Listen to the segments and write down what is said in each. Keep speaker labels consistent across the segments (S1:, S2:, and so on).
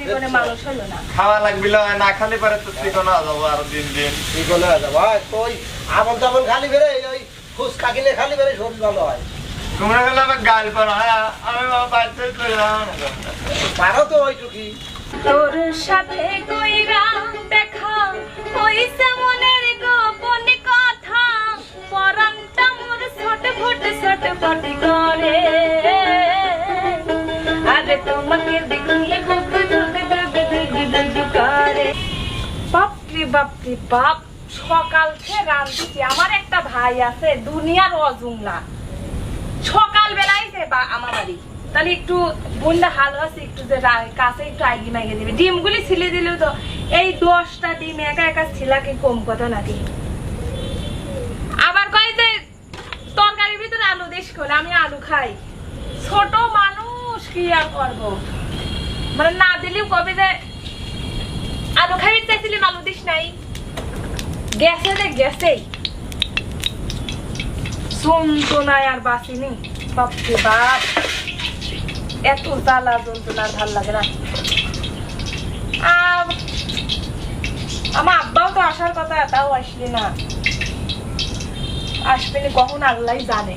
S1: জীবনে মানুষ হলো না।
S2: খাওয়া লাগবে না খালি পারে তো হয়ে যাব আরও দিন দিন।
S3: করে আছে ভাই তুই আমন তেমন খালি বেড়ে ওই ফুচকা কিনে খালি বেড়ে শরীর ভালো হয়।
S2: তোমরা গেলে আমার গাল হ্যাঁ আমি বাড়িতে চলে যাব
S3: পারো তো ওইটুকি
S1: তোর সাথে কইরা দেখা হইছে মনের গোপন কথা। পরানটা মোর ছটফট ছটফট করে। কাছে ডিমগুলি ছিলে দিলেও তো এই দশটা ডিম একা একা ছিলাকে কম কথা নাকি? আবার কয় যে তরকারির ভিতরে আলু দেশ করে আমি আলু খাই। ছোট মানুষ কি আর করব? মানে না দিলেও কবে যে আলু খাই চাইছিলাম আলু দিস নাই। গেছে রে গেছেই। যন্ত্রণায় আর বাপরে বাপ। এত জ্বালা যন্ত্রণা ভালো লাগে না। আম, আমার আব্বাও তো আসার কথা তাও আসলি না। আসবে না কখন আল্লাহ জানে।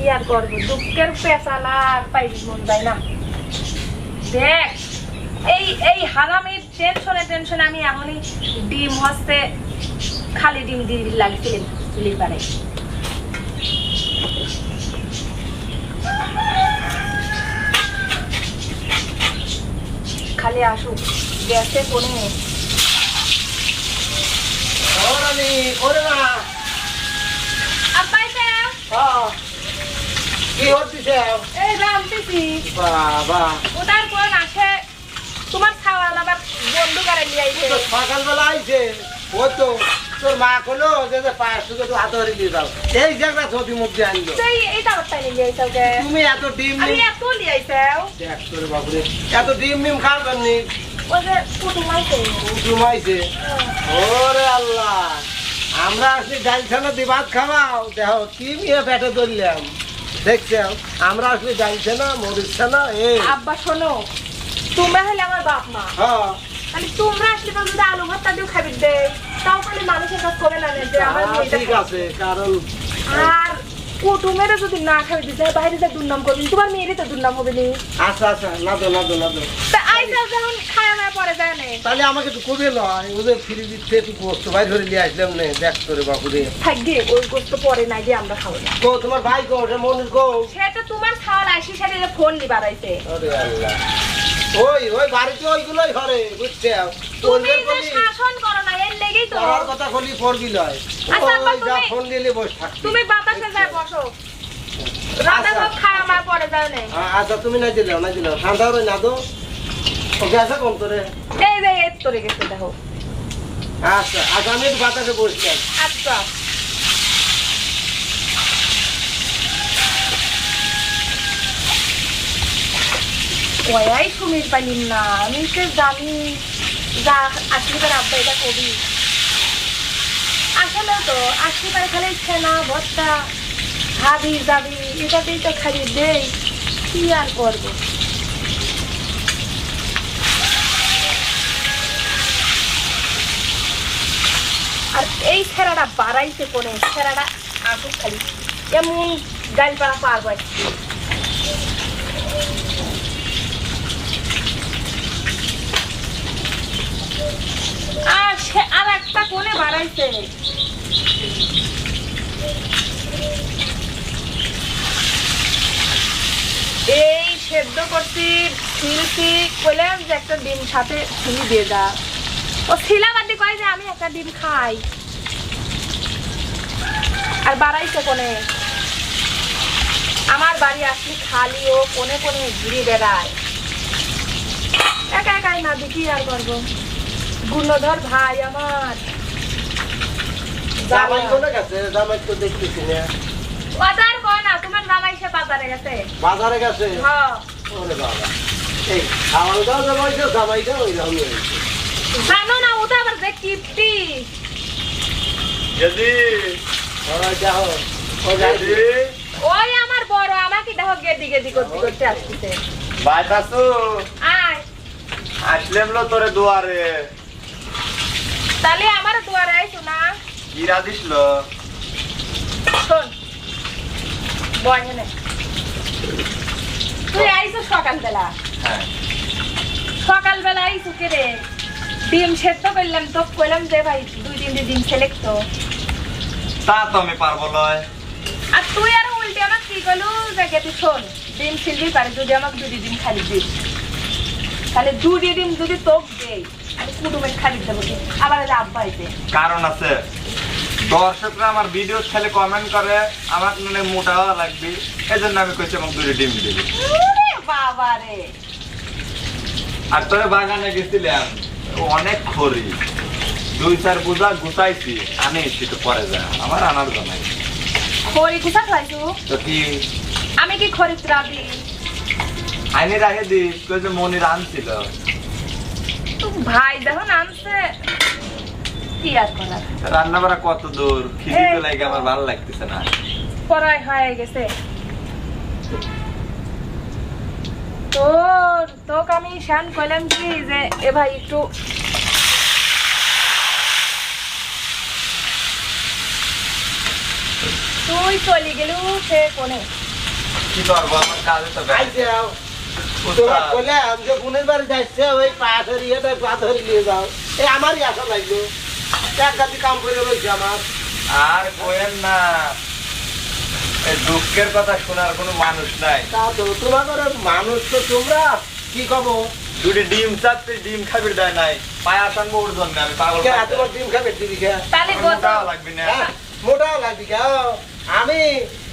S1: কি আর করব। দুঃখের পেশালা আর পাইবি মন যায় না। দেখ এই এই হারামির টেনশনে টেনশনে আমি এখনই ডিম হচ্ছে খালি ডিম দিয়ে লাগছিলেন চুলির খালি আসুক গ্যাসে কোনো?
S3: ওর না।
S1: আব্বাই স্যার
S3: হ্যাঁ। কি
S1: এই
S3: বাবা।
S1: ওটার কোন আসে তোমার আবার বন্ধু করে নিয়ে আইছে।
S3: তো সকালবেলা আইছে। ও তো তোর মা কলো যে যে পায়ের সুযোগ তো ধরে দিয়ে দাও। এই জায়গা যদি মুখ আনলো।
S1: সেই এই তারটাই নিয়ে আইছে ওকে।
S3: তুমি এত ডিম
S1: আমি এত নিয়ে আইছে
S3: দেখ তোর বাবুরে এত ডিম মিম খাবেন নি
S1: ওই যে কুটুম আইছে।
S3: ওরে আল্লাহ। আমরা আসলে ডাল ছানা দিয়ে ভাত খাওয়াও। দেখো কি নিয়ে পেটে ধরলাম। দেখছ আমরা আসলে জানছে না মরিছে না এ।
S1: আব্বা শোনো তোমরা হলে আমার বাপ মা।
S3: হ্যাঁ।
S1: মানে তোমরা আসলে তো যদি আলু ভর্তা দিও খাবি দে। তাও খালি মানুষের কাজ করে না যে আমার
S3: ঠিক আছে কারণ
S1: কুটুমের যদি না খাবি দিতে বাইরে যা দুর্নাম করবি তোমার মেয়েরই তো দুর্নাম হবে নি।
S3: আচ্ছা আচ্ছা না তো না তো না তো
S1: তা আইসা যখন খায় না পরে যায় না।
S3: তাহলে আমাকে একটু কবে নয় ওদের ফিরে দিচ্ছে একটু গোস্ত বাইর ধরে নিয়ে আসলাম না দেখ তোরে বাপুরে
S1: থাকবে ওই গোস্ত পরে নাই যে আমরা খাব না।
S3: গো তোমার ভাই গো ওটা মনির গো।
S1: সেটা তোমার খাওয়ার সাথে ফোন নি বাড়াইছে।
S3: আরে আল্লাহ। ওই ওই বাড়িতে ওইগুলোই ঘরে বুঝছে?
S1: তুমি শাসন করো লেগেই তো।
S3: পড়ার কথা বলি পড়বি লয়
S1: আচ্ছা, আব্বা, তুমি-
S3: ফোন দিলে বসে থাকবি।
S1: তুমি বাতাসে যায় বসো। রান্না সব খায় আমার পরে যায় না।
S3: আচ্ছা তুমি না দিলে না দিলে। ঠান্ডা হবে না তো ও গ্যাসে কম তোরে?
S1: এই যে এর তোরে গেছে দেখো।
S3: আচ্ছা আচ্ছা আমি একটু বাতাসে বসলাম
S1: আচ্ছা। কয়াই সুমির পাইলিম না আমি তো জানি যা আশীর্বাদ আব্বা এটা কবি। আসলে তো আশীর্বাদ খালি ছেনা ভর্তা হাবি যাবি এটাতেই তো খালি দেই, কি আর করব? আর এই ছেঁড়াটা বাড়াইছে কোনে, ছেঁড়াটা আসুক খালি। এমন পাড়া পার পাচ্ছি আর সে আর একটা কোণে বাড়াইছে? এই সেদ্ধ করছি ছিলছি বললাম যে একটা ডিম সাথে ছিলি দিয়ে দা। ও ছিলাবাদি কয় যে আমি একটা ডিম খাই। আর বাড়াইছে কোনে? আমার বাড়ি আসলে খালি ও কোনে কোনে ঘুরে বেড়ায়। একা একাই না দেখি আর করব। গুণধর ভাই আমার।
S3: জামাই কোনে গেছে? জামাই তো দেখতেছি না।
S1: বাজার কয় না তোমার জামাই সে বাজারে গেছে।
S3: বাজারে গেছে?
S1: হ্যাঁ
S3: ওরে বাবা। এই জামাইছে জামাইটা ওই হয়েছে।
S1: জানো না ও তো আবার যে কিপটি
S2: যদি
S3: ওরা যাও ও
S2: যদি
S1: ওই আমার বড় আমাকে দেখো গেদি গেদি করতে করতে
S2: বাইতাসু
S1: আয়।
S2: আসলেম লো তোরে দুয়ারে।
S1: তাহলে আমার দুয়ারে আইছো না।
S2: গিরা দিছিল
S1: শোন তুই আইছো সকালবেলা।
S2: হ্যাঁ।
S1: সকালবেলা আইছো কে রে? ডিম সেদ্ধ করলাম তো কইলাম যে ভাই দুই তিনটে ডিম সিলেক্ট তো।
S2: তা তো আমি পারব লয়।
S1: আর তুই আর উল্টে কি করলু যে তুই শোন ডিম পারে যদি আমাকে ডিম খালি দিস। তাহলে ডিম যদি তোক দেই আমি কুটুমের খালি দেবো আবার এলে আব্বা আইতে।
S2: কারণ আছে। দর্শকরা আমার ভিডিও খেলে কমেন্ট করে আমার মানে মোটা লাগবে। এই জন্য আমি কইছি আমাকে দুটো ডিম দিবি। আর তোরে বাগানে গেছিলাম অনেক খড়ি। দুই চার বুঝা গুছাইছি আনি এসছি তো পরে যা আমার আনার জন্যই
S1: খড়ি কুসা খাইছু
S2: তো কি?
S1: আমি কি খড়ি রাবি
S2: আইনে রাখে দিস কই যে মনির আনছিল।
S1: তো ভাই দেখো আনছে। কি আর করার
S2: রান্না বাড়া কত দূর? খিদি তো লাগে আমার ভালো লাগতেছে না।
S1: পড়াই হয়ে গেছে। তোর তোকে আমি শান কইলাম কি যে এ ভাই একটু তুই চলে গেলু সে কোনে
S2: কি করব? আমার কাজে তো ব্যস্ত।
S3: আইছে আও। তোমার বলে আমি যে বোনের বাড়ি যাচ্ছে ওই পাশের ইয়েটা পা ধরে নিয়ে যাও। এই আমারই আশা লাগল এক কাম করে রয়েছে আমার।
S2: আর কোয়েন না দুঃখের কথা শোনার কোনো মানুষ নাই।
S3: তা তো তোমার মানুষ তো তোমরা কি কব?
S2: দুটি ডিম চাচ্ছে ডিম খাবির দেয় নাই পায়া টানবো ওর জন্য আমি পাগল
S3: তোমার ডিম খাবে কে?
S1: তাহলে
S2: মোটাও লাগবে না।
S3: হ্যাঁ, মোটাও লাগবে আমি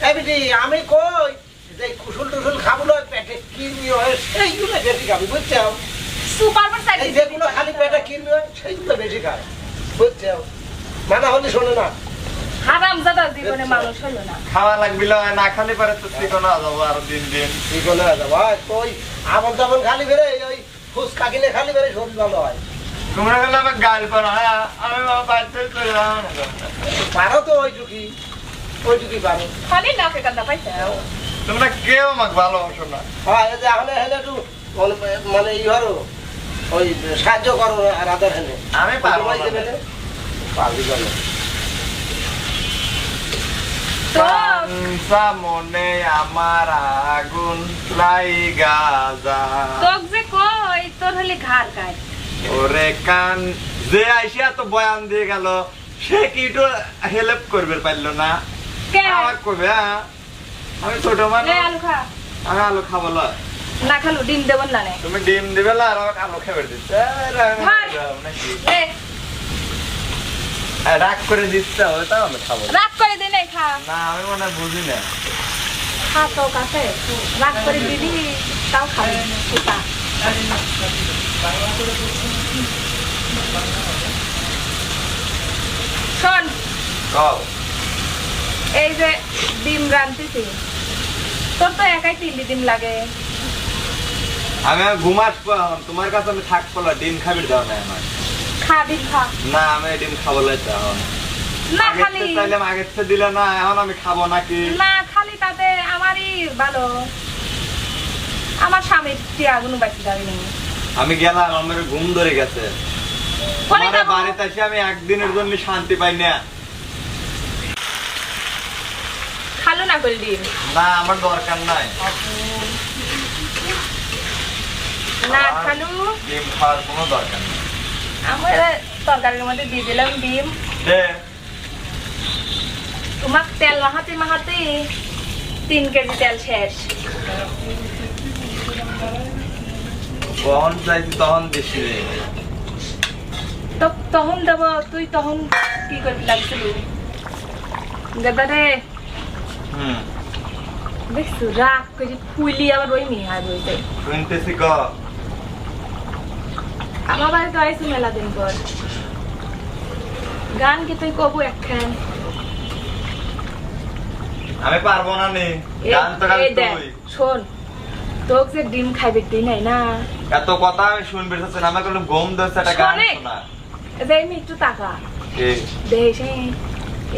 S3: এবিটি আমি কই? যে কুসুল টুসুল খাব না পেটে কিরমি হয় সেইগুলো বেশি খাবি বুঝছ?
S1: সুপার পার
S3: যেগুলো খালি পেটে কিরমি হয় সেইগুলো বেশি খায়। বুঝছ মানা হলে শোনো না।
S1: হারাম জাদা জীবনে মানুষ হলো না।
S2: খাওয়া লাগবে লয়, না খালি পারে তো চিকন যাব আরও দিন দিন।
S3: তুই আমন তেমন খালি ওই ফুচকা কিনে খালি বেড়ে শরীর ভালো হয়।
S2: তোমরা গেলে আমার গাল করো আমি আমার বাচ্চা চলে যাব না।
S3: পারো তো ওই টুকি ওই টুকি পারো।
S1: খালি নাকে কান্দা পাইছে।
S2: তোমরা কেউ আমাকে ভালোবাসো না।
S3: হ্যাঁ এই যে এখন হেলে একটু মানে- ই হরো ওই সাহায্য করো রাধার হেলে।
S2: আমি পারব?
S3: পারবি বলো।
S2: মনে আমার আগুন লাইগা যা
S1: তোক যে কই তোর হলে ঘাড় কাট।
S2: ওরে কান যে আইসিয়া তো বয়ান দিয়ে গেল সে কি একটু হেল্প করবে পারল না?
S1: কে?
S2: আমার করবে হ্যাঁ? আমি ছোট
S1: লে
S2: মানুষ
S1: আলু খা।
S2: আমি আলু খাব লয়।
S1: না খালু ডিম দেবন না নে।
S2: তুমি ডিম দিবে না আর আমাকে আলু খেয়ে দিচ্ছে। রাগ করে দিচ্ছে হবে তাও আমি খাব
S1: রাগ করে দিই নাই খা।
S2: না আমি মনে বুঝি না।
S1: খা তো কাছে রাগ করে দিবি তাও খাবি শোন। এই যে ডিম রাঁধতেছি তোর তো একাই তিনটি ডিম লাগে।
S2: আমি এখন তোমার কাছে আমি থাকব না ডিম খাবি দাও না আমার।
S1: খা ডিম খা।
S2: না আমি ডিম খাব এখন।
S1: না খালি।
S2: চাইলাম আগের থেকে দিলে না এখন আমি খাব নাকি?
S1: না খালি তাতে আমারই ভালো। আমার স্বামীর টিয়া গুলো বাকি যাবে নি।
S2: আমি গেলাম আমার ঘুম ধরে গেছে। আমার বাড়িতে এসে আমি একদিনের জন্য শান্তি পাই না।
S1: খালো না করে ডিম?
S2: না আমার দরকার নাই।
S1: না খালু।
S2: ডিম খাওয়ার কোনো দরকার নেই।
S1: আমার তরকারির মধ্যে দিয়ে দিলাম ডিম। তোমার তেল মাহাতে মাহাতে তিন কেজি তেল শেষ।
S2: কখন চাইছি তখন
S1: তো তখন দেব তুই তখন কি করবি লাগছিল? দেবে রে
S2: হুম।
S1: দেখছ রাগ করে ফুলি আবার ওই মিহার রইছে
S2: শুনতেছি ক
S1: আমার বাড়িতে আইসি মেলা দিন পর। গান কি তুই কবু একখান?
S2: আমি পারব না নি। গান তো গান তুই।
S1: শোন তোকে যে ডিম খাইবে তুই নাই না?
S2: এত কথা আমি শুনবে চাচ্ছি না আমাকে ঘুম ধরছে একটা গান
S1: শোনা। যে আমি একটু টাকা
S2: এই
S1: দেখিস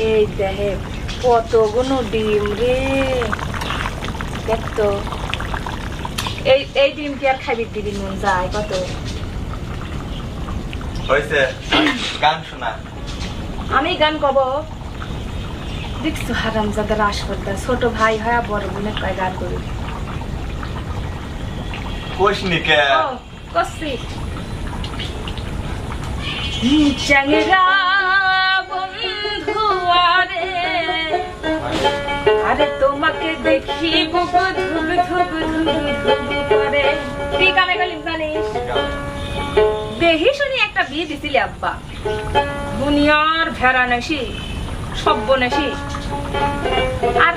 S1: এই দেহে কতগুলো ডিম রে। দেখ তো। এই এই ডিম কি আর খাইবি দিবি মন যায় কত?
S2: হয়েছে গান শোনা
S1: আমি গান কব দেখছ হারাম যাদের রাস করতে ছোট ভাই হয় বড় বোনের কয় গান করি কসি বন্ধু আরে আরে তোমাকে দেখি বুক ধুক ধুক ধুক ধুক করে তুই কামে গেলি জানিস দেহি শুনি একটা বিয়ে দিছিলি আব্বা। দুনিয়ার ভেড়া নাসি সব্য নাসি আর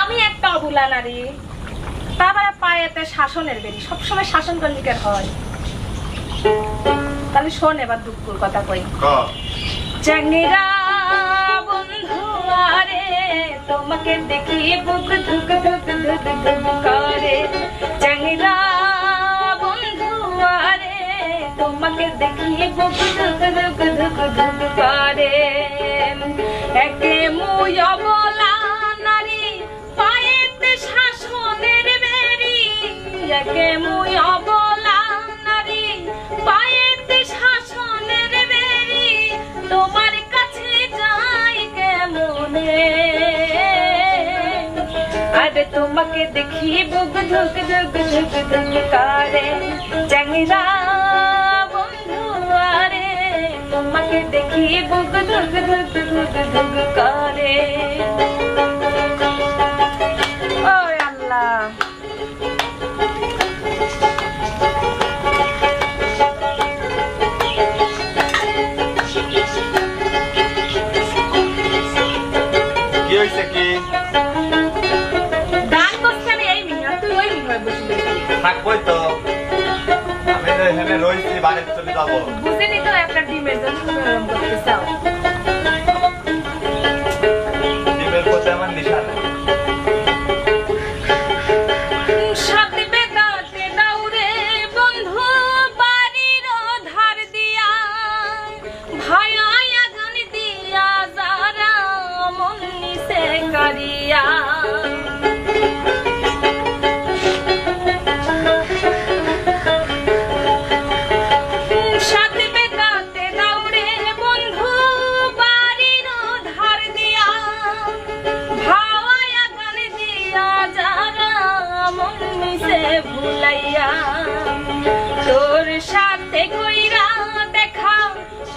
S1: আমি একটা অবুলা নারী। তারপরে পায়েতে শাসনের বেরি সবসময় শাসন কর্মিকের হয়। তাহলে শোন এবার দুঃখর কথা কই। চাঙ্গিরা বন্ধু আরে তোমাকে দেখি বুক ধুক ধুক ধুক ধুক করে। চাঙ্গিরা তোমাকে দেখিয়ে ধুক ধুক ধুক ধুক করে। একে মুই নারী, পায়েতে শাসনের বেরি। একে মুই নারী, পায়েতে শাসনের বেরি। তোমার কাছে যাই কেমনে? আরে তোমাকে দেখি বুক ধুক ধুক ধুক ধুক করে। চাঙ্গিরা তোমাকে দেখি বুক ধুক ধুক ধুক ধুক করে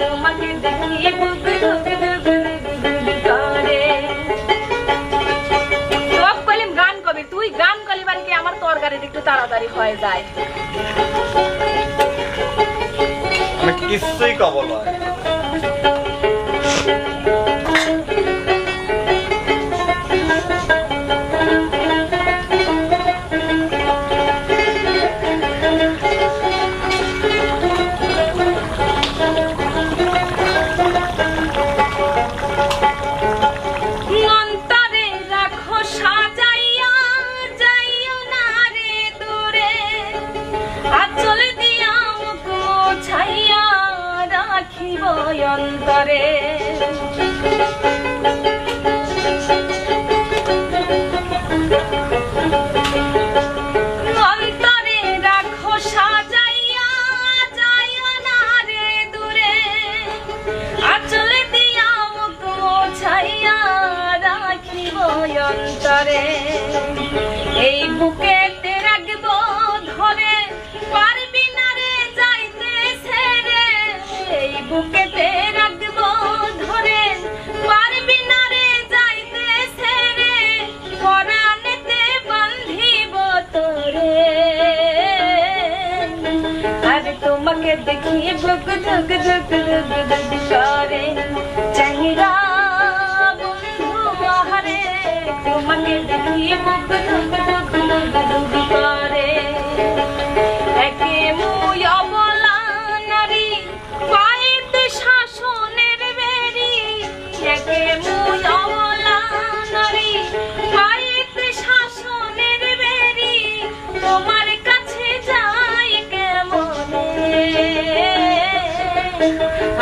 S1: তোমাকে দেখি বুক ধুক ধুক ধুক ধুক করে সব কইলাম গান কবি, তুই গান কলিবার কি আমার তরকারির একটু তাড়াতাড়ি হয়ে যায়।
S2: আমি কিছুই কব নয়
S1: অন্তরে এই বুকে রাখব ধরে, পারবি না রে যাইতে ছেড়ে। এই বুকেতে রাখব ধরে, পারবি না রে যাইতে ছেড়ে। পরাণেতে বান্ধিব তোরে। আর তোমাকে দেখিয়ে ধুক ধুক ধুক ধুক ধুক করে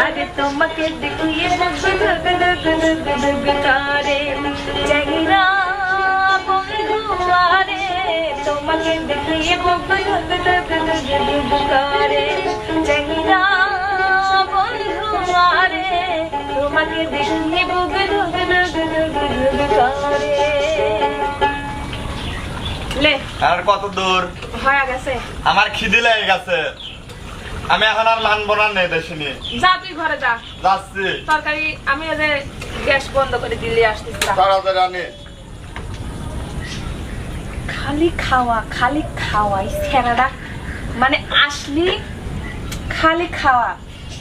S1: আরে তোমাকে দেখিয়ে মুখ ধুক ধুক ধুক ধুক করে চেংরা বন্ধু তোমাকে দেখিয়ে করে বন্ধু আরে তোমাকে দেখিয়ে করে
S2: আর কত দূর?
S1: হয়ে গেছে।
S2: আমার খিদি লেগে গেছে। আমি এখন আর মানবো না নেই দেশে নিয়ে।
S1: যা তুই ঘরে যা।
S2: যাচ্ছি।
S1: তরকারি আমি যে গ্যাস বন্ধ করে দিল্লি আসতেছি।
S2: তাড়াতাড়ি আনি।
S1: খালি খাওয়া খালি খাওয়া, এই ছেড়াটা। মানে আসলি খালি খাওয়া।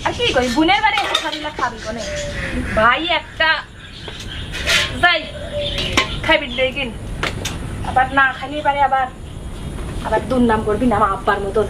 S1: আর কি কই বোনের বাড়ি এসে খাবি না খাবি কোনে? ভাই একটা যাই খাইবি দেখিন আবার না খালি পারে আবার। আবার দুর্নাম করবি না আমার আব্বার মতন।